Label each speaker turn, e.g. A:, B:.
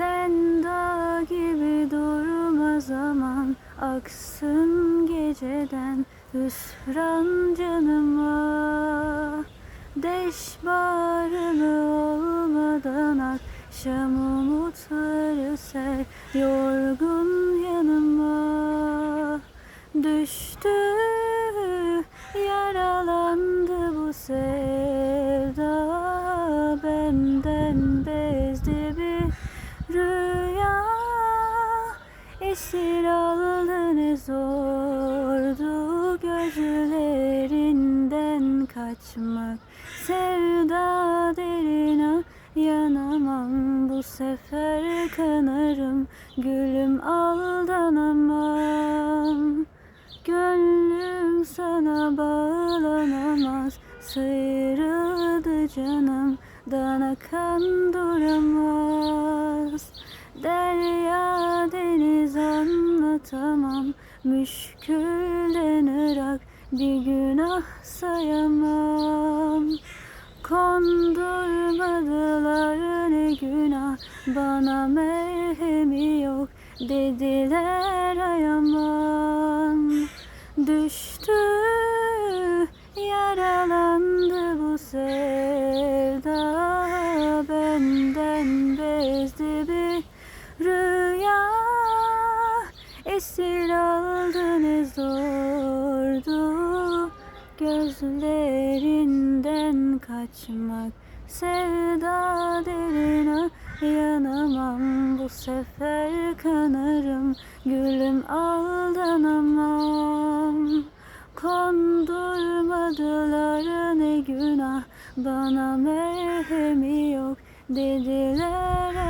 A: Sen dağ gibi durma zaman Aksın geceden hüsran canıma. Deş bağrımı olmadan akşam umutları ser Yorgun yanıma. Düştü kaçmak Sevda derine yanamam. Bu sefer kanarım. Gülüm aldanamam. Gönlüm sana bağlanamaz. Sıyrıldı canım. Dana kan duramaz. Derya deniz anlatamam. Müşkülden ırak bir günah sayamam. Kondurmadılar ne günah. Bana merhemi yok dediler ayamam Düştü zordu Gözlerinden kaçmak. Sevda derine yanamam. Bu sefer kanarım Gülüm aldanamam. Kondurmadılar ne günah. Bana merhemi yok dediler